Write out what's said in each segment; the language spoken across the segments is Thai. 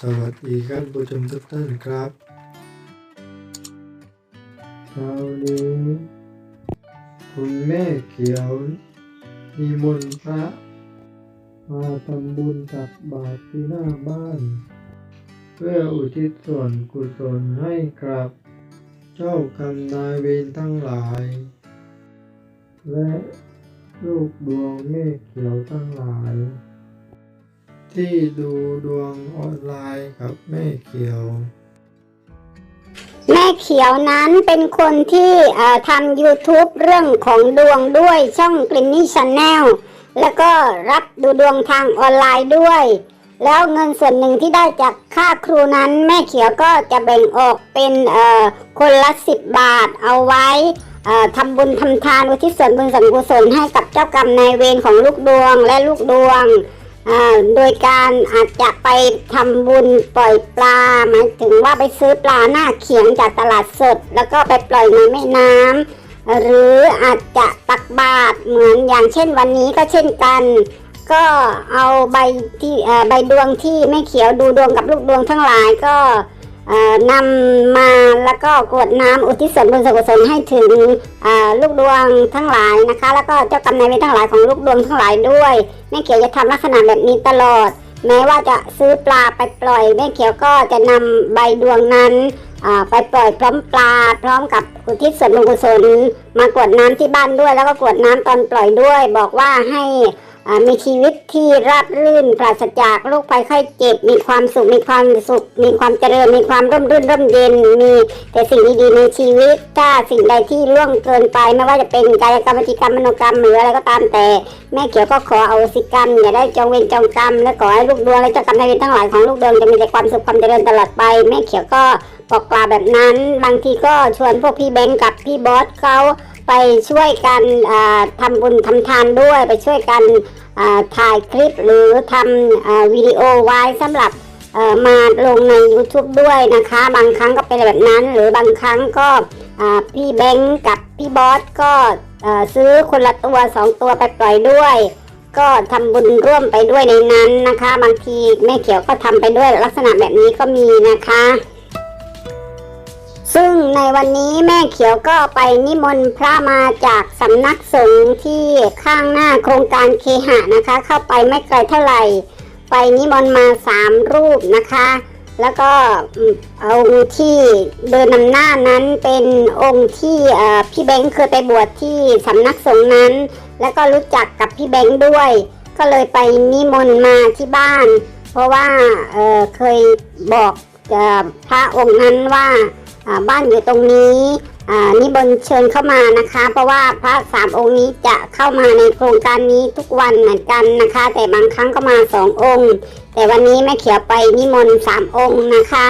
สวัสดีท่านผู้ชมทุกท่านครับเช้านี้คุณแม่เขียวมีมนพระมาทำบุญตักบาตรที่หน้าบ้าน เพื่ออุทิศส่วนกุศลให้กับเจ้ากรรมนายเวรทั้งหลาย และลูกดวงแม่เขียวทั้งหลาย ที่ดูดวงออนไลน์กับแม่เขียว แม่เขียวนั้นเป็นคนที่ทำ YouTube เรื่องของดวงด้วยช่องกลินนี่ช n แนลแล้วก็รับดูดวงทางออนไลน์ด้วย แล้วเงินส่วนหนึ่งที่ได้จากค่าครูนั้น แม่เขียวก็จะแบ่งออกเป็นคนละสิบบาทเอาไว้ทำบุญทำทานอุทิศส่วนบุญส่วนกุศลให้กับเจ้ากรรมนายเวรของลูกดวงและลูกดวง โดยการอาจจะไปทำบุญปล่อยปลาหมายถึงว่าไปซื้อปลาหน้าเขียงจากตลาดสด แล้วก็ไปปล่อยในแม่น้ำหรืออาจจะตักบาตรเหมือนอย่างเช่นวันนี้ก็เช่นกัน ก็เอาใบที่ใบดวงที่ไม่เขียวดูดวงกับลูกดวงทั้งหลายก็ นำมาแล้วก็กวดน้ำอุทิศส่วนบุญส่วนกุศลให้ถึงลูกดวงทั้งหลายนะคะ แล้วก็เจ้ากรรมนายเวรทั้งหลายของลูกดวงทั้งหลายด้วยแม่เขียวจะทำลักษณะแบบนี้ตลอด แม้ว่าจะซื้อปลาไปปล่อยแม่เขียวก็จะนำใบดวงนั้นไปปล่อยพร้อมปลา พร้อมกับอุทิศส่วนบุญกุศลมากวดน้ำที่บ้านด้วย แล้วก็กวดน้ำตอนปล่อยด้วย บอกว่าให้ มีชีวิตที่ราบรื่นปราศจากโรคภัยไข้เจ็บ มีความสุขมีความสุข มีความเจริญ มีความร่มรื่นร่มเย็น มีแต่สิ่งดีๆในชีวิต ถ้าสิ่งใดที่ล่วงเกินไปไม่ว่าจะเป็นกายกรรมวจิกรรมมโนกรรมหรืออะไรก็ตามแต่ แม่เขียวก็ขอเอาสิกรรมอย่าได้จองเวรจองกรรม และขอให้ลูกดวงและเจ้ากรรมนายเวรทั้งหลายของลูกดวงจะมีแต่ความสุขความเจริญตลอดไป แม่เขียวก็บอกกล่าวแบบนั้น บางทีก็ชวนพวกพี่เบนกับพี่บอสเขา ไปช่วยกันอ่าทำบุญทำทานด้วย ไปช่วยกันถ่ายคลิปหรือทำอวิดีโอไว้สำหรับมาลงใน YouTube ด้วยนะคะ บางครั้งก็เป็นแบบนั้น หรือบางครั้งก็พี่แบงค์กับพี่บอสก็ซื้อคนละตัวสองตัวไปปล่อยด้วย ก็ทำบุญร่วมไปด้วยในนั้นนะคะ บางทีแม่เขียวก็ทำไปด้วยลักษณะแบบนี้ก็มีนะคะ ซึ่งในวันนี้แม่เขียวก็ไปนิมนต์พระมาจากสำนักสงฆ์ที่ข้างหน้าโครงการเคหะนะคะ เข้าไปไม่ไกลเท่าไหร่ ไปนิมนต์มาสามรูปนะคะ แล้วก็องค์ที่เดินนำหน้านั้นเป็นองค์ที่พี่แบงค์เคยไปบวชที่สำนักสงฆ์นั้น แล้วก็รู้จักกับพี่แบงค์ด้วย ก็เลยไปนิมนต์มาที่บ้าน เพราะว่าเเคยบอกพระองค์นั้นว่า บ้านอยู่ตรงนี้นิมนต์เชิญเข้ามานะคะ เพราะว่าพระสามองค์นี้จะเข้ามาในโครงการนี้ทุกวันเหมือนกันนะคะ แต่บางครั้งก็มาสององค์ แต่วันนี้แม่เขียวไปนิมนต์สามองค์นะคะ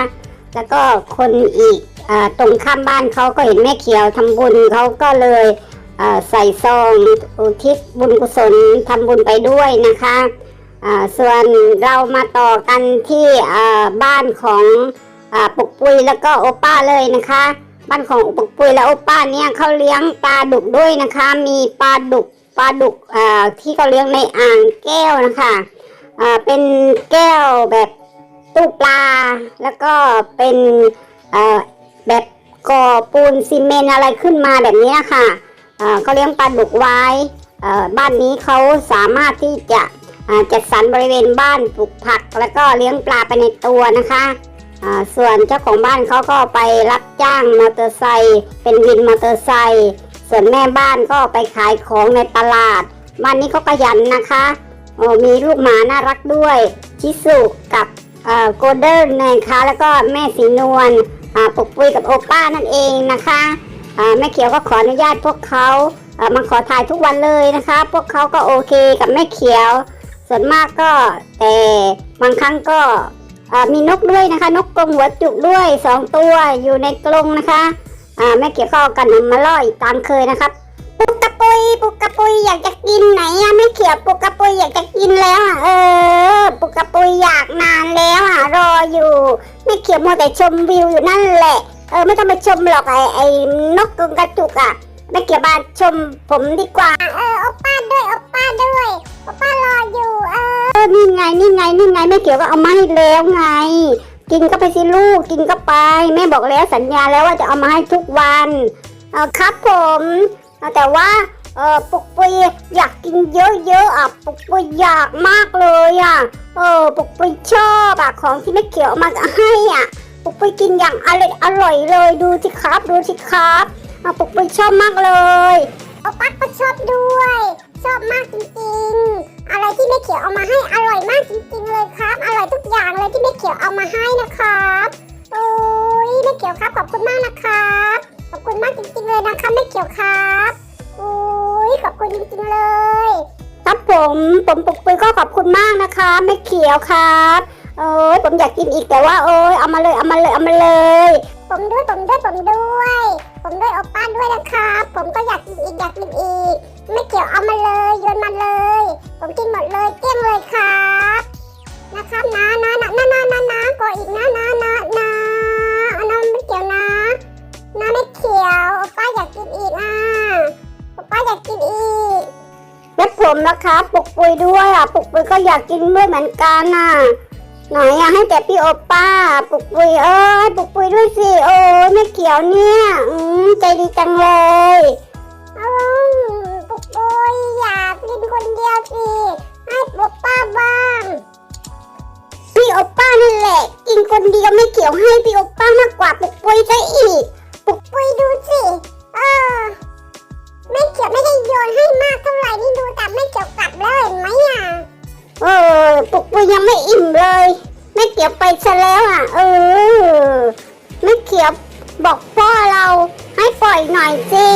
แล้วก็คนอีกอตรงข้ามบ้านเขาก็เห็นแม่เขียวทำบุญเขาก็เลยใส่ซองอุทิศบุญกุศลทำบุญไปด้วยนะคะส่วนเรามาต่อกันที่บ้านของ ปุกปุยแล้วก็โอป้าเลยนะคะ บ้านของปุกปุยและโอป้าเนี่ยเขาเลี้ยงปลาดุกด้วยนะคะ มีปลาดุกปลาดุกที่เขาเลี้ยงในอ่างแก้วนะคะเป็นแก้วแบบตู้ปลา แล้วก็เป็นแบบก่อปูนซีเมนอะไรขึ้นมาแบบนี้นะคะอ่าเขาเลี้ยงปลาดุกไว้บ้านนี้เขาสามารถที่จะจัดสรรบริเวณบ้านปลูกผัก แล้วก็เลี้ยงปลาไปในตัวนะคะ ส่วนเจ้าของบ้านเขาก็ไปรับจ้างมอเตอร์ไซค์เป็นวินมอเตอร์ไซค์ส่วนแม่บ้านก็ไปขายของในตลาด บ้านนี้เขาขยันนะคะโอ้มีลูกหมาน่ารักด้วยชิสุกับโกลเด้นนะคะแล้วก็แม่สีนวลปกปุยกับโอป้านั่นเองนะคะแม่เขียวก็ขออนุญาตพวกเขาอ่ามาขอถ่ายทุกวันเลยนะคะ พวกเขาก็โอเคกับแม่เขียว ส่วนมากก็แต่บางครั้งก็ มีนกด้วยนะคะ นกกรงหัวจุกด้วยสองตัวอยู่ในกรงนะคะแม่เขียวก็เอากันมาล่ออีกตามเคยนะครับ ปุกกระปุยปุกกระปุยอยากจะกินไหนอะไม่เขียวปุกกระปุยอยากจะกินแล้วอะเออ ปุกกระปุยอยากนานแล้วอะรออยู่ไม่เขียวมัวแต่ชมวิวอยู่นั่นแหละเออไม่ต้องไปชมหรอกไอ้ไอ้นกกรงกระจุกอะไม่เกี่ยวมาชมผมดีกว่า เออโอป้าด้วยโอป้าด้วยโอป้ารออยู่เออ นี่ไงนี่ไงนี่ไงแม่เขียวก็เอามาให้แล้วไง กินก็ไปสิลูกกินก็ไปแม่บอกแล้วสัญญาแล้วว่าจะเอามาให้ทุกวันเออครับผมแต่ว่าเออปุกปุยอยากกินเยอะๆอะปุกปุยอยากมากเลยอะเออปุกปุยชอบอะของที่แม่เขียวมาให้อะปุกปุยกินอย่างอร่อยอร่อยเลยดูสิครับดูสิครับอะปุกปุยชอบมากเลยโอปักก็ชอบด้วย ขียวเอามาให้อร่อยมากจริงๆเลยครับ อร่อยทุกอย่างเลยที่แม่เขียวเอามาให้นะครับโอ้ยแม่เขียวครับขอบคุณมากนะครับขอบคุณมากจริงๆเลยนะครับแม่เขียวครับโอ้ยขอบคุณจริงๆเลย ครับผมผมปุกปุยก็ขอบคุณมากนะคะแม่เขียวครับเอ้ยผมอยากกินอีกแต่ว่าเอ้ยเอามาเลยเอามาเลยเอามาเลย ผมด้วยผมด้วยผมด้วย ผมด้วยโอป้าด้วยนะครับ ผมก็อยากกินอีกอยากกินอีกแม่เขียวเอามาเลยโยนมาเลย ผมกินหมดเลยเกลี้ยงเลยครับนะครับนะนะนะนะนะนะนะกออีกนะนะนะนะอาน้ำไม่เขียวนะนะไม่เขียวโอป้าอยากกินอีกอะโอป้าอยากกินอีกและผมนะคะปุกปุยด้วยอะปุกปุยก็อยากกินด้วยเหมือนกันน่ะ หนอะให้แต่พี่โอป้าปุกปุยเอ้ยปุกปุยด้วยสิโอ้ยแม่เขียวเนี่ย อืมใจดีจังเลยเอาปุกปุยอยากกินคนเดียวสิให้โอป้าบ้างพี่โอป้านั่นแหละกินคนเดียวไม่เขียวให้พี่โอป้ามากกว่าปุกปุยซะอีกปุยดูสิเออแม่เขียวไม่ได้โยนให้ ยังไม่อิ่มเลย แม่เขียวไปซะแล้วอะ เออแม่เขียวบอกพ่อเราให้ปล่อยหน่อยสิ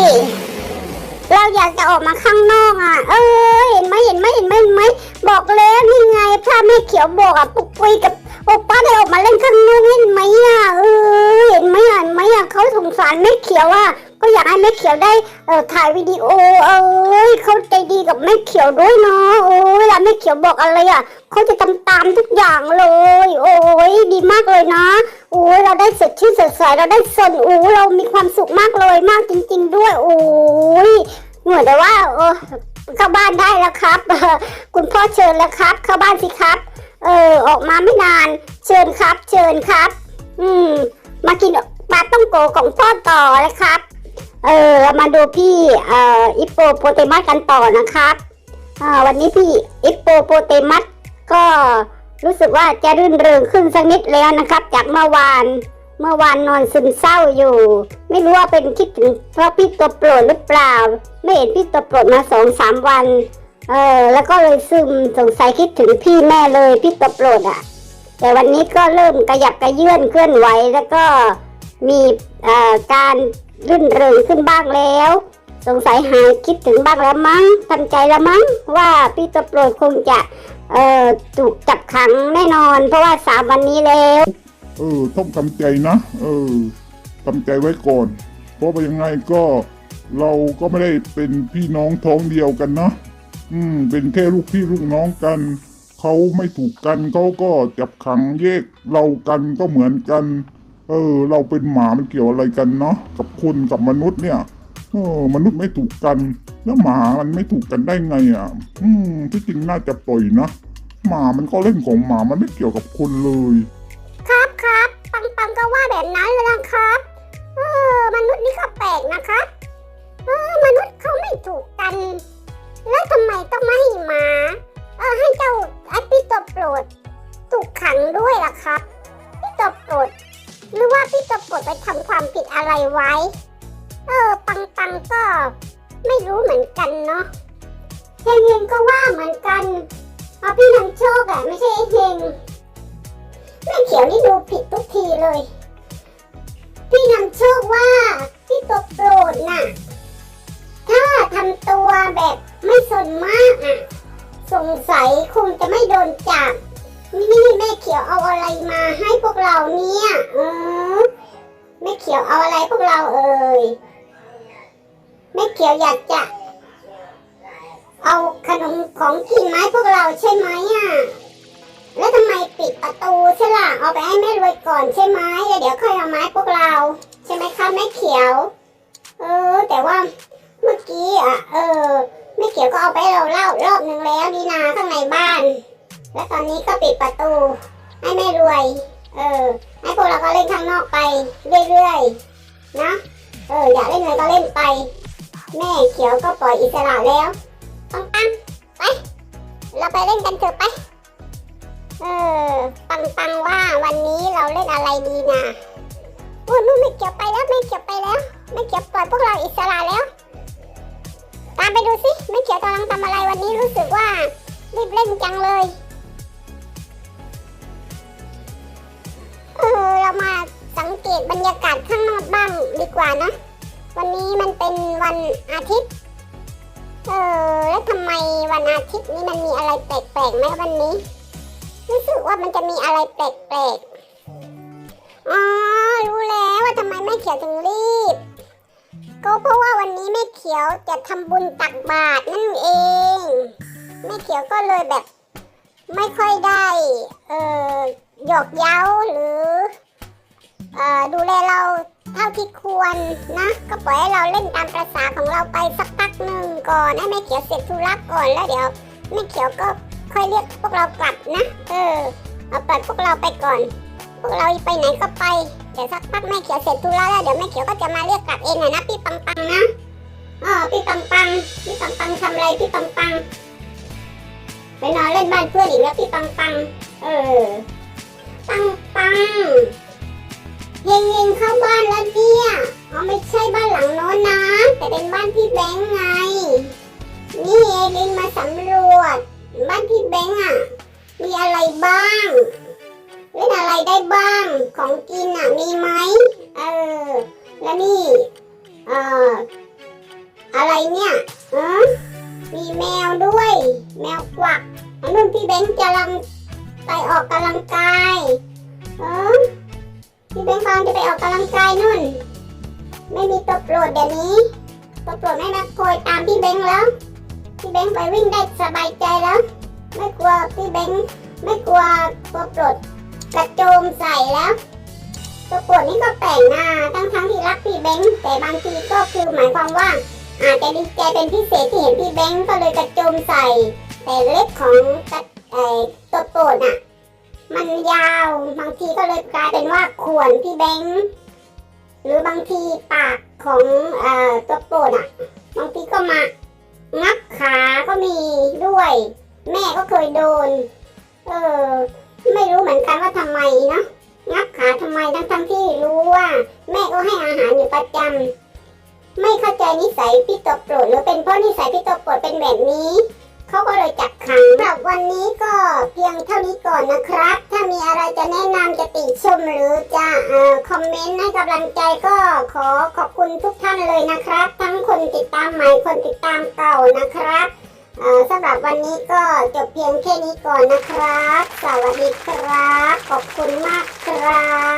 เราอยากจะออกมาข้างนอกอะ เออเห็นไหมเห็นไหมเห็นไหมเห็นไหมบอกแล้วนี่ไงถ้าแม่เขียวบอกอะปุกปุยกับโอป้าได้ออกมาเล่นข้างนอกเห็นไหมอะเออเห็นไหมอะเห็นไหมอะเขาสงสารแม่เขียวอะ ก็อยากให้แม่เขียวได้เออถ่ายวิดีโอเอ้ยเขาใจดีกับแม่เขียวด้วยเนาะโอ้ยเวลาแม่เขียวบอกอะไรอะเขาจะทำตามทุกอย่างเลย โอ้ยดีมากเลยนะโอ้ยเราได้สดชื่นสดใสเราได้สนโอ้เรามีความสุขมากเลยมากจริง ๆ ด้วย โอ้ยเหมือนแต่ว่าเออเข้าบ้านได้แล้วครับ คุณพ่อเชิญแล้วครับ เข้าบ้านสิครับ เออออกมาไม่นาน เชิญครับ เชิญครับ อืม มากินปลาต้องโกของพ่อต่อเลยครับ เออมาดูพี่เอ่ออิปโปโปเตมัสกันต่อนะครับอ่าวันนี้พี่อิปโปโปเตมัสก็รู้สึกว่าจะรื่นเริงขึ้นสักนิดแล้วนะครับ จากเมื่อวานเมื่อวานนอนซึมเศร้าอยู่ ไม่รู้ว่าเป็นคิดถึงเพราะพี่ตัวโปรดหรือเปล่า ไม่เห็นพี่ตัวโปรดมาสองสามวันเออแล้วก็เลยซึมสงสัยคิดถึงพี่แม่เลยพี่ตัวโปรดอะ่ะ แต่วันนี้ก็เริ่มกระยับกระเยื่อนเคลื่อนไหวแล้วก็มีการ รื่นเริงขึ้นบ้างแล้ว สงสัยหายคิดถึงบ้างแล้วมั้งทำใจแล้วมั้งว่าพี่ตัวโปรดคงจะเอ่อถูกจับขังแน่นอน เพราะว่าสามวันนี้แล้ว เออต้องทำใจนะ เออทำใจไว้ก่อน เพราะว่ายังไงก็เราก็ไม่ได้เป็นพี่น้องท้องเดียวกันนะอืม เป็นแค่ลูกพี่ลูกน้องกัน เขาไม่ถูกกันเขาก็จับขังแยกเรากันก็เหมือนกัน เออ เราเป็นหมามันเกี่ยวอะไรกันเนาะกับคนกับมนุษย์เนี่ยเออมนุษย์ไม่ถูกกัน แล้วหมามันไม่ถูกกันได้ไงอะ อืมที่จริงน่าจะปล่อยนะหมามันก็เล่นของหมามันไม่เกี่ยวกับคนเลย ครับครับปังปังก็ว่าแบบนั้นเลยนะครับเออมนุษย์นี่ก็แปลกนะครับเออมนุษย์เขาไม่ถูกกัน แล้วทำไมต้องไม่ให้หมาเออให้เจ้าไอ้พี่ตัวโปรดถูกขังด้วยล่ะครับพี่ตัวโปรด หรือว่าพี่ตัวโปรดไปทำความผิดอะไรไว้ เออ ปังปังก็ไม่รู้เหมือนกันเนาะเฮงเฮงก็ว่าเหมือนกันเอาพี่นำโชคอะไม่ใช่เฮงแม่เขียวนี่ดูผิดทุกทีเลย พี่นำโชคว่าพี่ตัวโปรดน่ะ ถ้าทำตัวแบบไม่สนมากอะสงสัยคงจะไม่โดนจับ นี่แม่เขียวเอาอะไรมาให้พวกเราเนี่ยอือแม่เขียวเอาอะไรพวกเราเอ่ยแม่เขียวอยากจะ เอาขนมของกินไหมาให้พวกเราใช่ไหมอะแล้วทำไมปิดประตูใช่ล่ะเอาไปให้แม่รวยก่อนใช่ไหมแล้วเดี๋ยวค่อยเอาไม้พวกเรา ใช่ไหมคะแม่เขียว เออ แต่ว่าเมื่อกี้อะ เออแม่เขียวก็เอาไปเราเล่ารอบหนึ่งแล้วดีนาข้างในบ้าน และตอนนี้ก็ปิดประตู ให้แม่รวย เออ ให้พวกเราก็เล่นข้างนอกไปเรื่อยๆนะเอออยากเล่นอะไรก็เล่นไป แม่เขียวก็ปล่อยอิสระแล้วปังปังไป เราไปเล่นกันเถอะไป เออปังปังว่าวันนี้เราเล่นอะไรดีนะโอ้ยไม่เกี่ยวไปแล้วไม่เกี่ยวไปแล้วไม่เกี่ยวปล่อยพวกเราอิสระแล้ว ตามไปดูสิไม่เกี่ยวกำลังทำอะไรวันนี้รู้สึกว่ารีบเล่นจังเลย สังเกตบรรยากาศข้างนอกบ้างดีกว่านะ วันนี้มันเป็นวันอาทิตย์ เออแล้วทำไมวันอาทิตย์นี้มันมีอะไรแปลกๆไหมวันนี้ รู้สึกว่ามันจะมีอะไรแปลกๆ อ๋อ รู้แล้วว่าทำไมแม่เขียวถึงรีบ ก็เพราะว่าวันนี้แม่เขียวจะทำบุญตักบาตรนั่นเอง แม่เขียวก็เลยแบบไม่ค่อยได้ เออหยอกเย้าหรือ ดูแลเราเท่าที่ควรนะ ก็ปล่อยให้เราเล่นตามประษาของเราไปสักพักหนึ่งก่อนให้แม่เขียวเสร็จธุระก่อนแล้วเดี๋ยวแม่เขียวก็ค่อยเรียกพวกเรากลับนะ เออเอาปล่อยพวกเราไปก่อน พวกเราไปไหนก็ไปเดี๋ยวสักพักแม่เขียวเสร็จธุระแล้วเดี๋ยวแม่เขียวก็จะมาเรียกกลับเองหน่อยนะพี่ปังปังนะอ๋อพี่ปังปังพี่ปังปังทำอะไรพี่ปังปังไปนอนเล่นบ้านเพื่อนอีกแล้วพี่ปังปัง เออ ปังปัง เฮงเฮงเข้าบ้านแล้วเนี่ยอ๋อไม่ใช่บ้านหลังโน้นนะแต่เป็นบ้านพี่แบงค์ไง นี่เอลินมาสำรวจ บ้านพี่แบงค์อะ มีอะไรบ้าง เล่นอะไรได้บ้าง ของกินอะมีไหม เออ แล้วนี่ เอ่อ อะไรเนี่ยเออมีแมวด้วย แมวกวักอันนู้นพี่เบนซ์กำลังไปออกกำลังกาย เออ พี่เบนซ์กำลังจะไปออกกำลังกายนู่น ไม่มีตัวโปรดเดี๋ยวนี้ตัวโปรดไม่มาคอยตามพี่เบนซ์แล้ว พี่เบนซ์ไปวิ่งได้สบายใจแล้ว ไม่กลัวพี่เบนซ์ไม่กลัวตัวโปรดกระโจมใส่แล้วตัวปวดนี่ก็แปลกหน้าทั้งทั้งที่รักพี่เบงแต่บางทีก็คือหมายความว่าอาจจะดีใจเป็นพิเศษที่เห็นพี่เบงก็เลยกระโจมใส่ แต่เล็บของกระไอ ทีก็เลยกลายเป็นว่าข่วนพี่เบ้งหรือบางทีปากของอตัวปวดอะ บางทีก็มางับขาก็มีด้วย แม่ก็เคยโดน เออ ไม่รู้เหมือนกันว่าทำไมเนาะงับขาทำไมทั้งทั้งที่รู้ว่า แม่ก็ให้อาหารอยู่ประจำไม่เข้าใจนิสัยพี่ตัวโปรดหรือเป็นเพราะนิสัยพี่ตัวโปรดเป็นแบบนี้ เขาก็เลยจับขังสำหรับวันนี้ก็เพียงเท่านี้ก่อนนะครับ ถ้ามีอะไรจะแนะนำจะติชมหรือจะเอ่อคอมเมนต์ให้กำลังใจก็ขอขอบคุณทุกท่านเลยนะครับ ทั้งคนติดตามใหม่คนติดตามเก่านะครับเอ่อสำหรับวันนี้ก็จบเพียงแค่นี้ก่อนนะครับ สวัสดีครับ ขอบคุณมากครับ